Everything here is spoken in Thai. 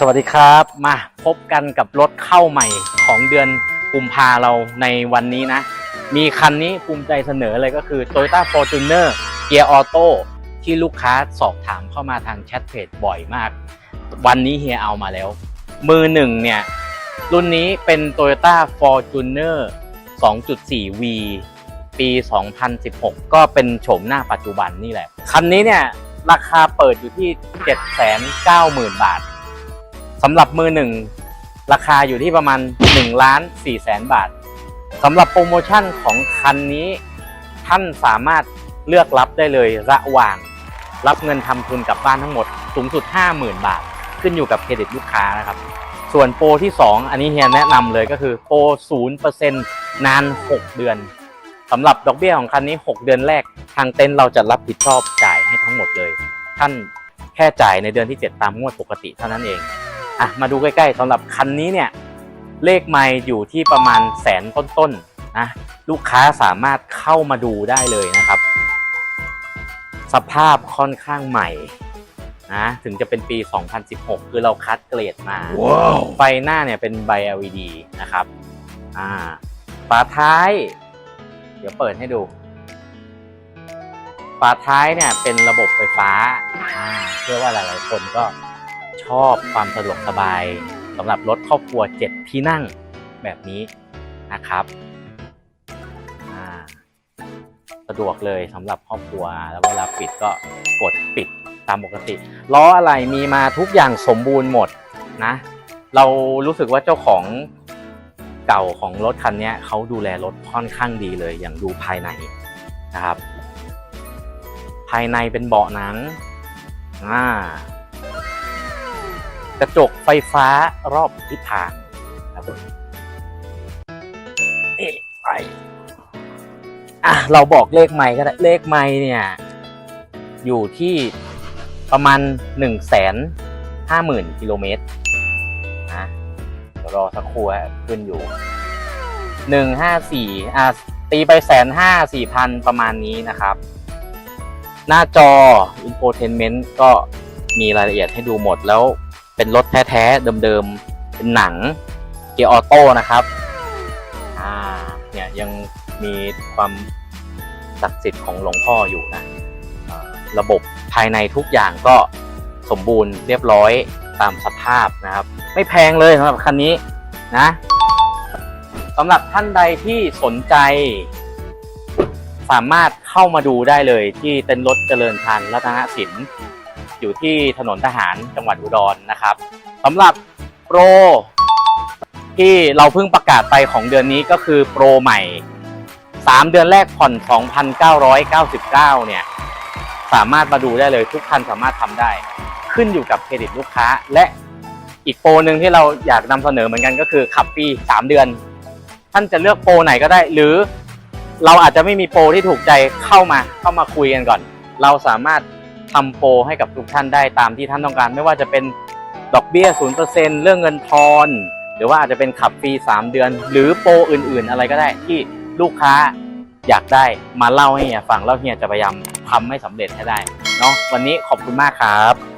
สวัสดีครับมาพบกันกับรถเข้าใหม่ของเดือนกุมภาเราในวันนี้นะ มีคันนี้ภูมิใจเสนอเลยก็คือ Toyota Fortuner เกียร์ออโต้ที่ลูกค้าสอบถามเข้ามาทางแชทเพจบ่อยมาก วันนี้เฮียเอามาแล้ว มือหนึ่งเนี่ย รุ่นนี้เป็น Toyota Fortuner 2.4V ปี 2016 ก็เป็นโฉมหน้าปัจจุบันนี่แหละ คันนี้เนี่ยราคาเปิดอยู่ที่ 790,000 บาท สำหรับมือหนึ่งราคาอยู่ที่ประมาณ1ล้าน4แสนบาทสำหรับโปรโมชั่นของคันนี้ ท่านสามารถเลือกรับได้เลยระหว่าง รับเงินทำทุนกลับบ้านทั้งหมดสูงสุด 50,000 บาท ขึ้นอยู่กับเครดิตลูกค้านะครับส่วนโปรที่ 2 อันนี้เฮียแนะนำเลยก็คือโปร0%นาน 6 เดือนสำหรับดอกเบี้ยของคันนี้ 6 เดือนแรกทางเต็นท์เราจะรับผิดชอบจ่ายให้ทั้งหมดเลย ท่านแค่จ่ายในเดือนที่ 7 ตามงวดปกติเท่านั้นเอง อะมาดูใกล้ๆสำหรับคันนี้เนี่ยเลขไม่อยู่ที่ประมาณแสนต้นๆนะลูกค้าสามารถเข้ามาดูได้เลยนะครับ สภาพค่อนข้างใหม่นะถึงจะเป็นปี 2016 คือเราคัดเกรดมาว้าวไฟหน้าเนี่ยเป็นใบ LED นะครับอ่าฝาท้าย เดี๋ยวเปิดให้ดูฝาท้ายเนี่ยเป็นระบบไฟฟ้าอ่าเชื่อว่าหลาย ๆ คนก็ ชอบความสะดวกสบายสำหรับรถครอบครัว 7 ที่นั่งแบบนี้นะครับสะดวกเลยสำหรับครอบครัว แล้วเวลาปิดก็กดปิดตามปกติล้ออะไรมีมาทุกอย่างสมบูรณ์หมดนะ เรารู้สึกว่าเจ้าของเก่าของรถคันนี้เขาดูแลรถค่อนข้างดีเลยอย่างดูภายในนะครับ ภายในเป็นเบาะหนังอ่า กระจกไฟฟ้ารอบทิศทางครับผมเอไปอะเราบอกเลขไม้ก็ได้เลขไม้เนี่ย อยู่ที่ประมาณ1นึ่งแสนห้าหมื่นกิโลเมตรนะเดี๋ยวรอสักครู่ฮะขึ้นอยู่หนึ่งห้าสี่อะตีไปแสนห้าสี่พันประมาณนี้นะครับ หน้าจอ infotainment ก็มีรายละเอียดให้ดูหมดแล้ว เป็นรถแท้ๆเดิมๆเป็นหนังเกียร์ออโต้นะครับอ่าเนี่ยยังมีความศักดิ์สิทธิ์ของหลวงพ่ออยู่นะระบบภายในทุกอย่างก็สมบูรณ์เรียบร้อยตามสภาพนะครับ ไม่แพงเลยสำหรับคันนี้นะสำหรับท่านใดที่สนใจ สามารถเข้ามาดูได้เลยที่เต็นรถเจริญพันธ์รัตนสิน อยู่ที่ถนนทหารจังหวัดอุดรนะครับสำหรับโปรที่เราเพิ่งประกาศไปของเดือนนี้ก็คือโปรใหม่ 3 เดือนแรกผ่อน 2,999 เนี่ย สามารถมาดูได้เลยทุกคันสามารถทำได้ ขึ้นอยู่กับเครดิตลูกค้า และอีกโปรหนึ่งที่เราอยากนำเสนอเหมือนกันก็คือขับฟรี3 เดือน ท่านจะเลือกโปรไหนก็ได้ หรือเราอาจจะไม่มีโปรที่ถูกใจเข้ามาเข้ามาคุยกันก่อน เราสามารถ ทำโปรให้กับทุกท่านได้ตามที่ท่านต้องการ ไม่ว่าจะเป็นดอกเบี้ย 0%เรื่องเงินทอน หรือว่าอาจจะเป็นขับฟรี 3 เดือน หรือโปรอื่นๆ อะไรก็ได้ที่ลูกค้าอยากได้มาเล่าให้เฮียฟังแล้วเฮียจะพยายามทำให้สำเร็จให้ได้เนาะวันนี้ขอบคุณมากครับ